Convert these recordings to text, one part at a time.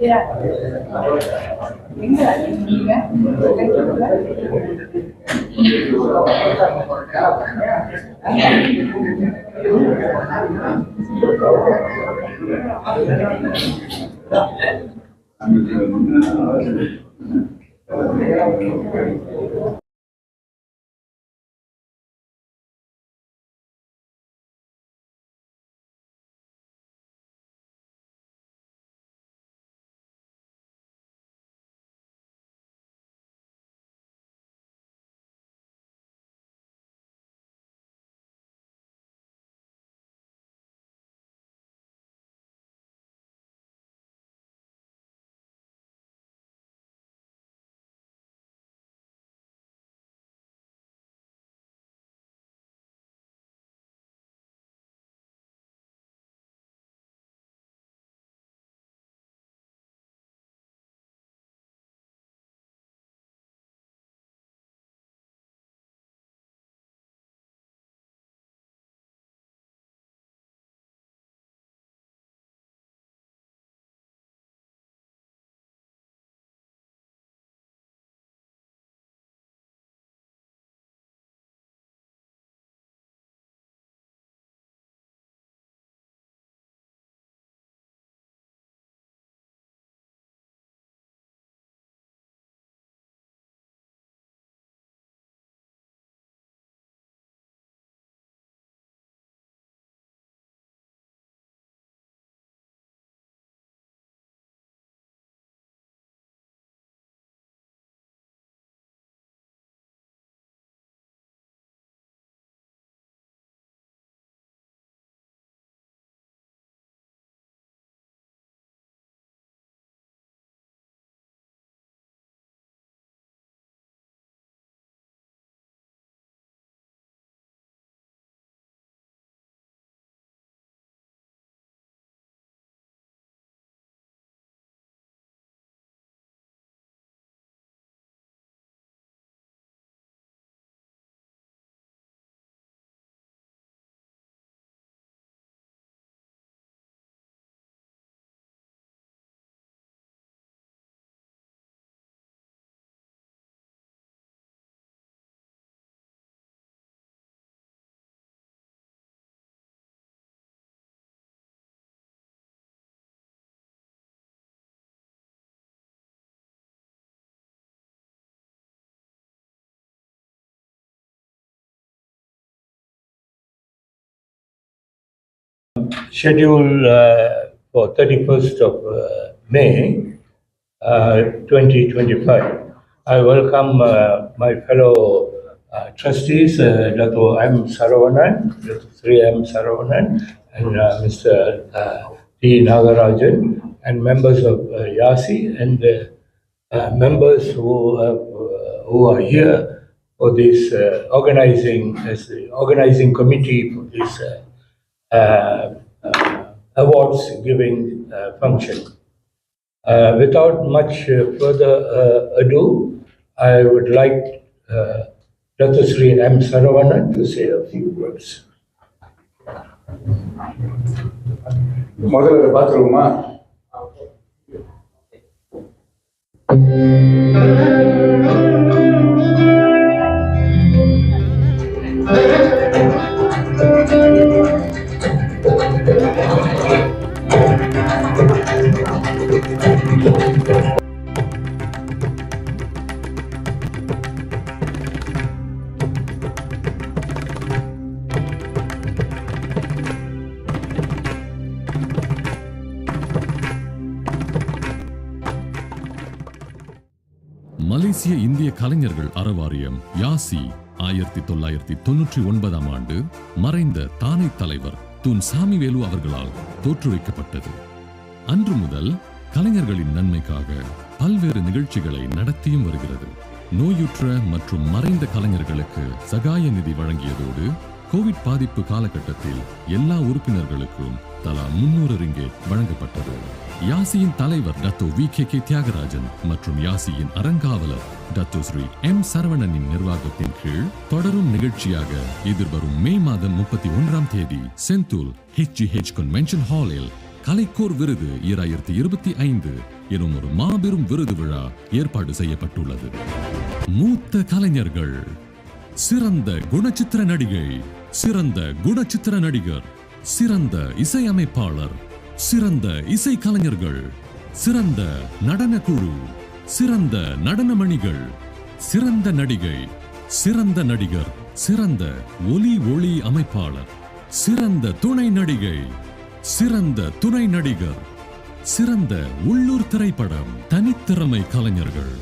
Yeah. Scheduled uh, for 31st of uh, May uh, 2025. I welcome my fellow uh, trustees, uh, Dr. M. Saravanan, Dr. 3M Saravanan, and uh, Mr. uh, D. Nagarajan, and members of uh, YASI, and uh, members who, who are here for this organizing, as the organizing committee for this awards giving uh, function. Uh, Without much uh, further uh, ado, I would like uh, Dr. Sri M. Saravanan to say a few words. முதல்ல இதை பார்த்துருவோமா மலேசிய இந்திய கலைஞர்கள் அறவாரியம் யாசி ஆயிரத்தி தொள்ளாயிரத்தி தொன்னூற்றி ஒன்பதாம் ஆண்டு மறைந்த தானை தலைவர் தூன் சாமிவேலு அவர்களால் தோற்றுவிக்கப்பட்டது. அன்று முதல் கலைஞர்களின் நன்மைக்காக பல்வேறு நிகழ்ச்சிகளை நடத்தியும் வருகிறது. நோயுற்ற மற்றும் மறைந்த கலைஞர்களுக்கு சகாய நிதி வழங்கியதோடு கோவிட் பாதிப்பு காலகட்டத்தில் எல்லா உறுப்பினர்களுக்கும் தலா முன்னூறு ரிங்கேட் வழங்கப்பட்டது. யாசியின் தலைவர் Dato V K K Thiyagarajan மற்றும் யாசியின் அறங்காவலர் டத்தோ ஸ்ரீ எம் சரவணனின் நிர்வாகத்தின் கீழ் தொடரும் நிகழ்ச்சியாக எதிர்வரும் மே மாதம் முப்பத்தி ஒன்றாம் தேதி செந்தூல் ஹெச் ஹெச் கன்வென்ஷன் ஹாலில் கலைக்கோர் விருது இராயிரத்தி இருபத்தி ஐந்து எனும் ஒரு மாபெரும் விருது விழா ஏற்பாடு செய்யப்பட்டுள்ளது. மூத்த கலைஞர்கள் சிறந்த குணச்சித்திர நடிகை சிறந்த குணச்சித்திர நடிகர் சிறந்த இசையமைப்பாளர் சிறந்த இசை கலைஞர்கள் சிறந்த நடன குழு சிறந்த நடனமணிகள் சிறந்த நடிகை சிறந்த நடிகர் சிறந்த ஒலி ஒளி அமைப்பாளர் சிறந்த துணை நடிகை சிறந்த துணை நடிகர் சிறந்த உள்ளூர் திரைப்படம் தனித்திறமை கலைஞர்கள்.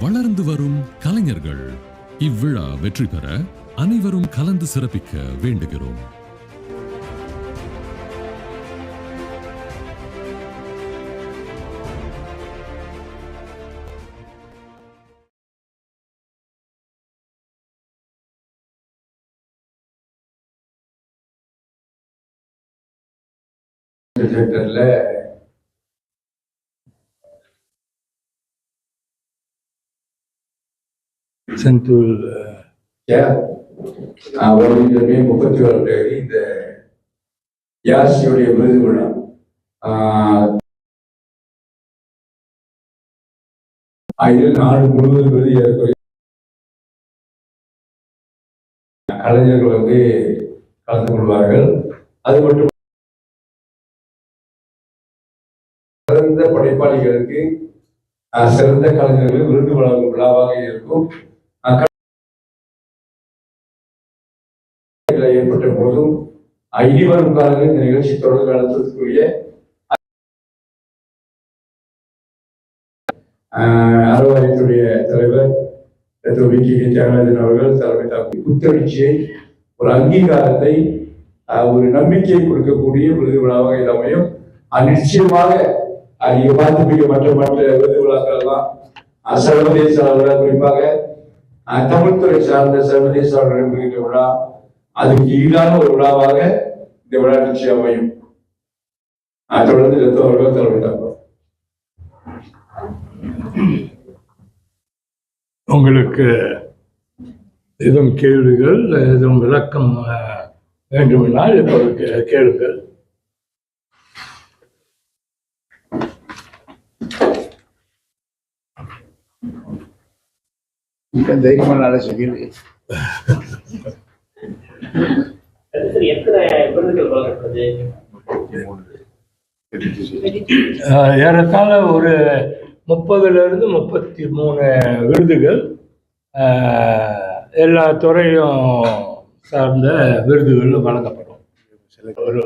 வளர்ந்து வரும் கலைஞர்கள். இவ்விழா வெற்றி பெற அனைவரும் கலந்து சிறப்பிக்க வேண்டுகிறோம். சென்டர்ல செந்தூல் வருகின்ற மே முப்பத்தி ஓராம் தேதி இந்த யாசியுடைய விருது விழா. இதில் நாடு முழுவதும் விருது ஏற்கனவே கலைஞர்கள் வந்து கலந்து கொள்வார்கள். அது மட்டும் சிறந்த சிறந்த கலைஞர்கள் விருது வழங்கும் விழாவாக இருக்கும். ஏற்பட்ட போதும் இனி வரும் காலங்களில் இந்த நிகழ்ச்சி தொடர்ந்து நடத்துவதற்குரிய ஆஹ், அறவாரியத்துடைய தலைவர் திரு வி. கே. தியாகராஜன் அவர்கள் தலைமை தாக்கி புத்தெழுச்சியை ஒரு அங்கீகாரத்தை ஒரு நம்பிக்கையை கொடுக்கக்கூடிய விருது விழாவாக இது அமையும். நிச்சயமாக நீங்க பார்த்துப்பீங்க மற்ற மற்ற விருது விழாக்கள் எல்லாம் சர்வதேச அளவில் குறிப்பாக தமிழ்துறை சார்ந்த சர்வதேச நடைபெறுகின்ற விழா. அதுக்கு ஈடான ஒரு விழாவாக இந்த விழா நிச்சயம் அமையும். தொடர்ந்து ரத்த அவர்கள் தலைமை உங்களுக்கு எதுவும் கேள்விகள் எதுவும் விளக்கம் வேண்டுமென்றால் இப்போது கேளுங்கள். தைரியமான ஆலோசனை சரி எத்தனை விருதுகள் வழங்கப்படுது அஹ், ஏறத்தாழ ஒரு முப்பதுலேருந்து முப்பத்தி மூணு விருதுகள் எல்லா துறையும் சார்ந்த விருதுகளும் வழங்கப்படும். ஒரு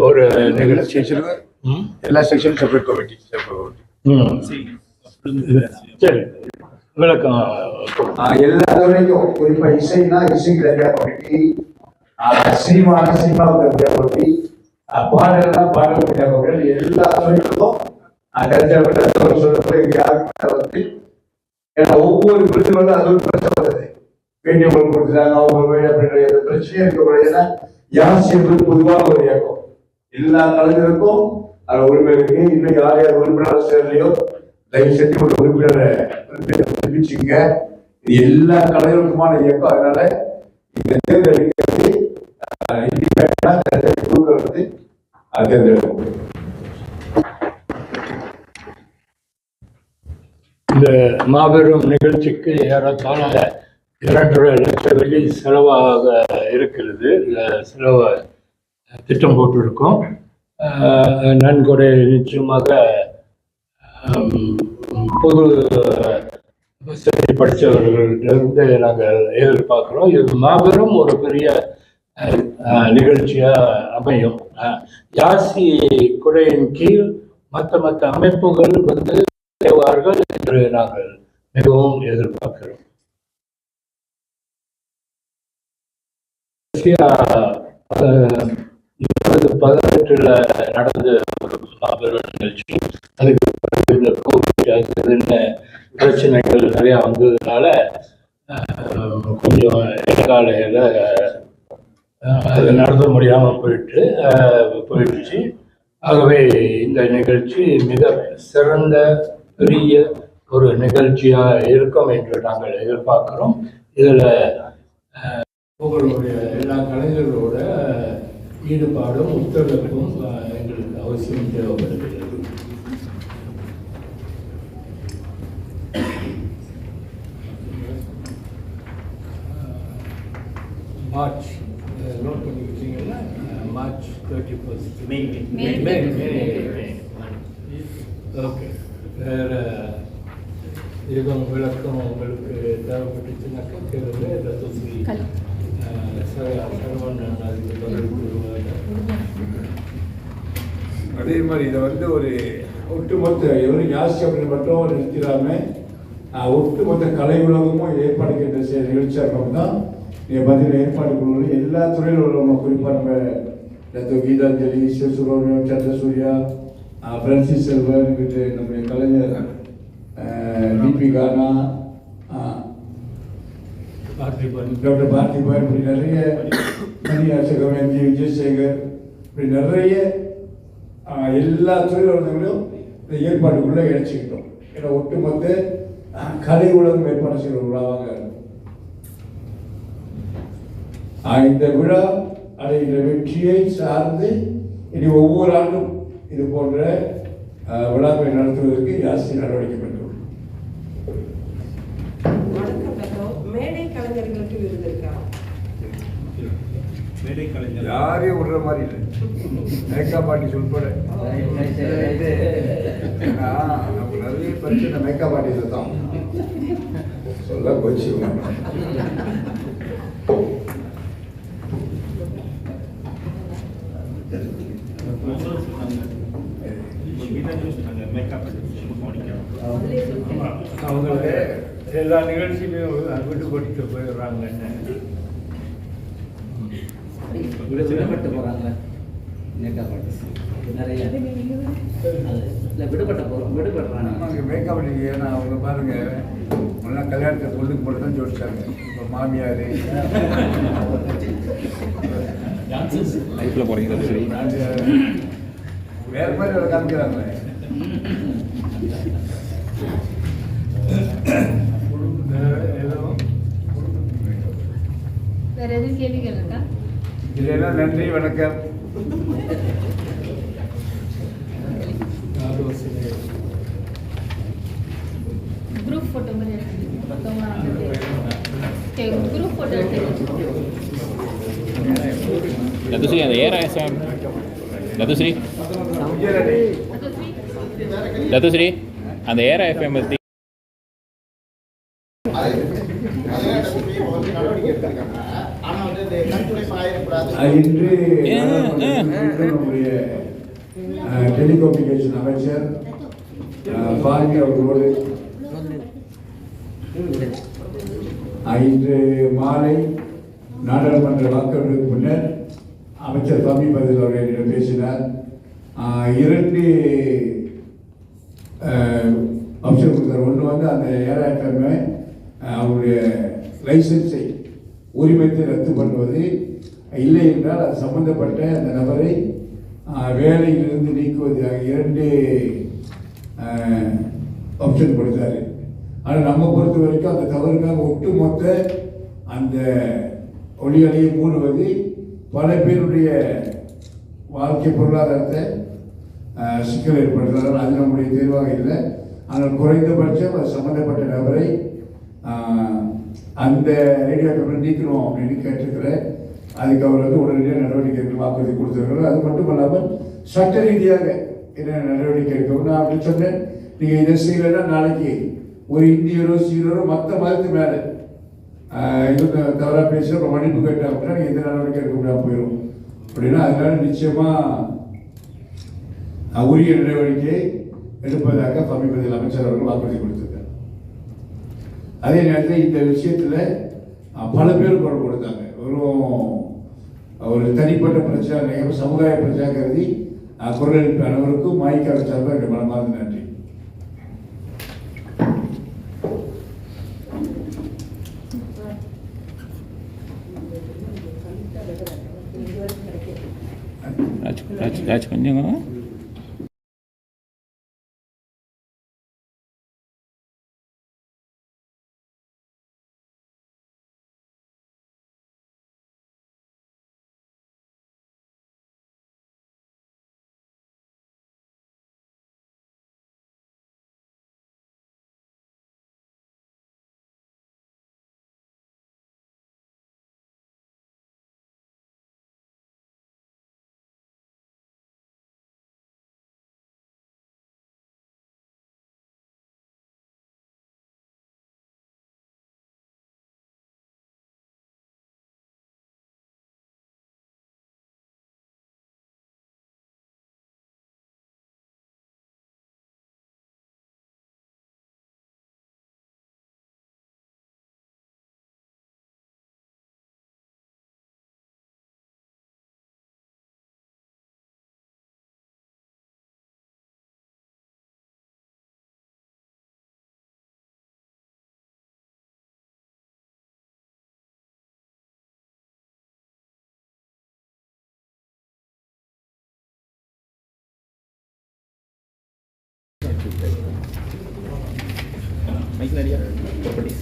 ஒரு நிகழ்ச்சி? எல்லா செக்ஷனும் செப்பரேட் கமிட்டி. சரி. விளக்கம். கொடுங்க. ஆஹ் குறிப்பா இசைனா இசைக்கு தனியா கமிட்டி சினிமானா சினிமாவுக்கு தனியா கமிட்டி பாடல்னா பாடல் தனியா கமிட்டி எல்லா துறைகளுக்கும் கருத்தப்பட்ட சொல்லப்போ இங்க வந்து ஏன்னா ஒவ்வொரு விருதுகளும் அது ஒரு பிரச்சனை வருது. வேண்டியவங்களுக்கு கொடுத்துட்டாங்க அவங்க வேண்டிய அப்படின்ற எந்த பிரச்சனையும் இருக்கக்கூடாது. ஏன்னா யாசி என்பது பொதுவான ஒரு இயக்கம். எல்லா கலைஞருக்கும் அது உரிமை இருக்கு. இன்னும் யார் யார் உறுப்பினர் சேரலையோ தயவு செஞ்சு ஒரு உறுப்பினரை தெரிவிச்சுங்க இது எல்லா கலைஞருக்குமான இயக்கம். அதனால இந்த தேர்ந்தெடுக்கிறது தேர்ந்தெடுக்க கொடுக்கறது அது தேர்ந்தெடுக்கும் இந்த மாபெரும் நிகழ்ச்சிக்கு ஏறத்தாழ இரண்டரை லட்சம் வெள்ளி செலவாக இருக்கிறது. இந்த செலவை திட்டம் போட்டிருக்கோம். நன்கொடை நிச்சயமாக பொது வசதி படித்தவர்களிலிருந்து நாங்கள் எதிர்பார்க்குறோம். இது மாபெரும் ஒரு பெரிய நிகழ்ச்சியாக அமையும். அஹ், யாசி குடையின் கீழ் மற்ற மற்ற அமைப்புகள் வந்து செய்வார்கள் என்று நாங்கள் மிகவும் எதிர்பார்க்கிறோம். இருபது பதினெட்டுல நடந்த ஒரு மாபெரும் நிகழ்ச்சி. அதுக்கு இந்த கோவிட் பிரச்சனைகள் நிறையா வந்ததுனால கொஞ்சம் இடைக்காலையில் அது நடத்த முடியாமல் போயிட்டு போயிடுச்சு. ஆகவே இந்த நிகழ்ச்சி மிக சிறந்த பெரிய ஒரு நிகழ்ச்சியாக இருக்கும் என்று நாங்கள் எதிர்பார்க்கிறோம். இதில் உங்களுடைய எல்லா கலைஞர்களோட ஈடுபாடும் ஒத்துழைப்பும் எங்களுக்கு அவசியம் தேவைப்படுகிறது மார்ச் நோட் பண்ணி வச்சிங்களா March thirty first May May May May May okay வேறு எதுவும் விளக்கம் உங்களுக்கு தேவைப்பட்டுச்சுனாக்கா கேளுங்க ரத்தஸ்ரீ சரவணன் அதுக்கு பதில் கூறுவாங்க அதே மாதிரி இதை வந்து ஒரு ஒட்டுமொத்த எவரும் யாசி அப்படின்னு மட்டும் நிறுத்திடாம ஒட்டுமொத்த கலை உலகமும் இதை ஏற்பாடு கேட்ட செய்ய நிகழ்ச்சியாக தான் நீங்கள் பார்த்தீங்கன்னா ஏற்பாடு குழுவில் எல்லா துறையில் உள்ளவங்க குறிப்பாக நம்ம டாக்டர் கீதாஞ்சலி சிவசுப்ரமணியம் சந்திரசூர்யா பிரான்சிஸ் இங்கிட்டு நம்முடைய கலைஞர் டிபி கானா ஆஹ், பார்த்திபன். டாக்டர் பார்த்திபன் இப்படி நிறைய மணியாசகம் எம். ஜி. விஜயசேகர் இப்படி நிறைய எல்லா துறையிலும் இந்த ஏற்பாட்டுக்குள்ளே இணைச்சிக்கிட்டோம். ஏன்னா ஒட்டுமொத்த கலை உலகம் ஏற்பாடு செய்கிற விழாவாக இருக்கும். இந்த விழா அடைகிற வெற்றியை சார்ந்து இனி ஒவ்வொரு ஆண்டும் இது போன்ற விழாக்களை நடத்துவதற்கு யாசி நடவடிக்கை பெற்றுள்ளோம் வணக்கம் டாக்டர். மேடை யாரையும் விடுற மாதிரி இல்லை. மேக்கப் ஆர்டிஸ்ட் உட்பட நிறைய பிரச்சனை மேக்கப் ஆர்டிஸ்ட் தான். சொல்ல போச்சு. முதலே சொல்லிட்டேன். அவங்க எல்லா நிகழ்ச்சியிலையும் விடுபட்டு போயிடுறாங்கன்னு விடுபட்டு போறாங்க. மேக்கப் ஆர்டிஸ்ட் நிறைய. அது இல்லை விடுபட்ட போறோம். விடுபடுறாங்க. மேக்கப் ஆர்டிஸ்ட் ஏன்னா அவங்க பாருங்க முன்னாடி கல்யாணத்தை பொண்ணுக்கு மட்டும் தான் ஜோடிச்சாங்க. இப்போ மாமியார். லைஃப்ல போறீங்க சரி? வேற மாதிரி ஒரு காமிக்கிறாங்களே கேள்விகள் இருக்கா? இதெல்லாம் நன்றி வணக்கம். குரூப் போட்டோ மாதிரி எடுத்துக்கீங்க மொத்தமாக குரூப் போட்டோ எடுத்துக்கீங்க லத்துஸ்ரீ அந்த ஏர் ஐஎஸ்எம் லத்துஸ்ரீ விஜயலட்சுமி லத்துஸ்ரீ அந்த ஏர் எஃப்எம் பற்றி இன்று நம்முடைய டெலிகம்யூனிகேஷன் அமைச்சர் பாரதி அவர்களோடு இன்று மாலை நாடாளுமன்ற வாக்கெடுப்புக்கு பின்னர் அமைச்சர் தம்பி பதில் அவர்கள் என்னிடம் பேசினார். இரண்டு அம்சம் கொடுத்தார். ஒன்று வந்து அந்த ஏராட்டமே அவருடைய லைசன்ஸை உரிமத்தை ரத்து பண்ணுவது இல்லை என்றால் அது சம்பந்தப்பட்ட அந்த நபரை வேலையிலிருந்து நீக்குவது இரண்டு ஆப்ஷன் கொடுத்தாரு. ஆனால் நம்ம பொறுத்த வரைக்கும் அந்த தவறுக்காக ஒட்டுமொத்த அந்த ஒளிகளையை மூடுவது பல பேருடைய வாழ்க்கை பொருளாதாரத்தை சிக்கல் ஏற்படுத்துகிறார்கள் அது நம்முடைய தேர்வாக இல்லை. ஆனால் குறைந்தபட்சம் அது சம்பந்தப்பட்ட நபரை அந்த ரேடியோ கம்பெனி நீக்கணும் அப்படின்னு கேட்டிருக்கிறேன். அதுக்கு அவர் வந்து உடனடியாக நடவடிக்கை எடுக்க வாக்குறுதி கொடுத்துருக்கிறார். அது மட்டும் இல்லாமல் சட்ட ரீதியாக என்ன நடவடிக்கை எடுக்கணும்? நான் அப்படி சொன்னேன். நீங்கள் இதை செய்யலைன்னா நாளைக்கு ஒரு இந்தியரோ சீரரோ மற்ற மதத்து மேலே இவங்க தவறாக பேசி அப்புறம் மன்னிப்பு கேட்டேன் அப்படின்னா நீங்கள் எந்த நடவடிக்கை எடுக்க முடியாமல் போயிடும் அப்படின்னா அதனால நிச்சயமாக உரிய நடவடிக்கை எடுப்பதாக சமீபத்தில் அமைச்சர் அவர்கள் வாக்குறுதி கொடுத்தார் அதே நேரத்தில் இந்த விஷயத்தில் பல பேர் குரல் கொடுத்தாங்க. வெறும் ஒரு தனிப்பட்ட பிரச்சனை சமுதாய பிரச்சனை கருதி குரல் எழுப்பி அனைவருக்கும் மாய்க்காக சார்பாக என்னுடைய மனமார்ந்த நன்றி. ராஜ் ராஜ் ராஜ் கொஞ்சம் மைக் நிறையா ப்ராப்பர்ட்டிஸ்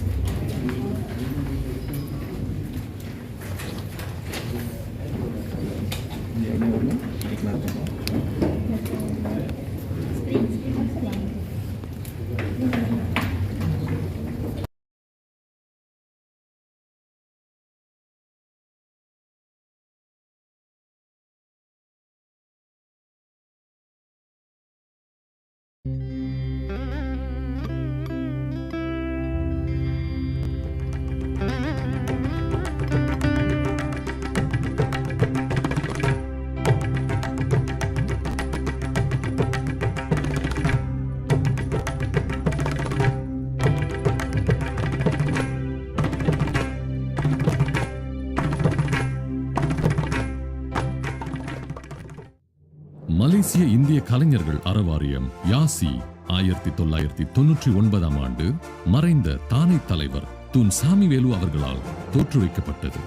தேசிய இந்திய கலைஞர்கள் அறவாரியம் யாசி ஆயிரத்தி தொள்ளாயிரத்தி தொன்னூற்றி ஒன்பதாம் ஆண்டு மறைந்த தானை தலைவர் தூன் சாமிவேலு அவர்களால் தோற்றுவிக்கப்பட்டது.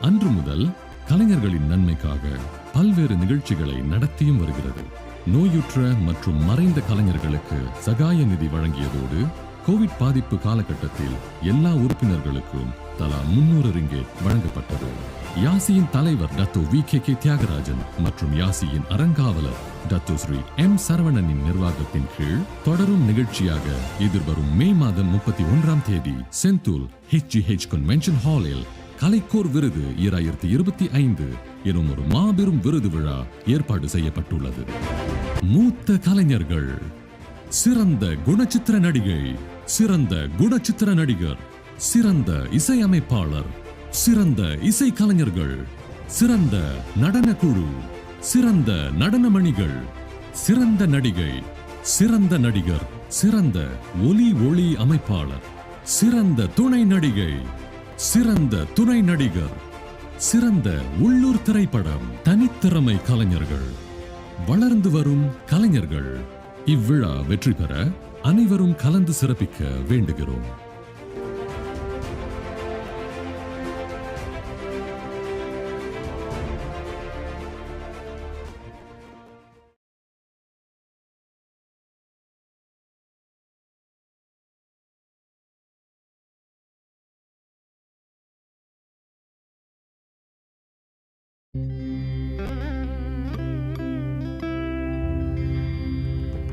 அன்று முதல் கலைஞர்களின் நன்மைக்காக பல்வேறு நிகழ்ச்சிகளை நடத்தியும் வருகிறது. நோயுற்ற மற்றும் மறைந்த கலைஞர்களுக்கு சகாய நிதி வழங்கியதோடு கோவிட் பாதிப்பு காலகட்டத்தில் எல்லா உறுப்பினர்களுக்கும் தலா முன்னூறு ரிங்கே வழங்கப்பட்டது. யாசியின் தலைவர் Dato V K K Thiyagarajan மற்றும் யாசியின் அறங்காவலர் டத்து ஸ்ரீ எம் சரவணனின் நிர்வாகத்தின் கீழ் தொடரும் நிகழ்ச்சியாக எதிர்வரும் மே மாதம் முப்பத்தி ஒன்றாம் தேதி செந்தூல் ஹெச் ஹெச் கன்வென்ஷன் ஹாலில் கலைக்கோர் விருது இராயிரத்தி இருபத்தி ஐந்து எனும் ஒரு மாபெரும் விருது விழா ஏற்பாடு செய்யப்பட்டுள்ளது. மூத்த கலைஞர்கள் சிறந்த குணச்சித்திர நடிகை சிறந்த குணச்சித்திர நடிகர் சிறந்த இசையமைப்பாளர் சிறந்த இசை கலைஞர்கள் சிறந்த நடன குழு சிறந்த நடனமணிகள் சிறந்த நடிகை சிறந்த நடிகர் சிறந்த ஒலி ஒளி அமைப்பாளர் சிறந்த துணை நடிகை சிறந்த துணை நடிகர் சிறந்த உள்ளூர் திரைப்படம் தனித்திறமை கலைஞர்கள். வளர்ந்து வரும் கலைஞர்கள். இவ்விழா வெற்றி பெற அனைவரும் கலந்து சிறப்பிக்க வேண்டுகிறோம்.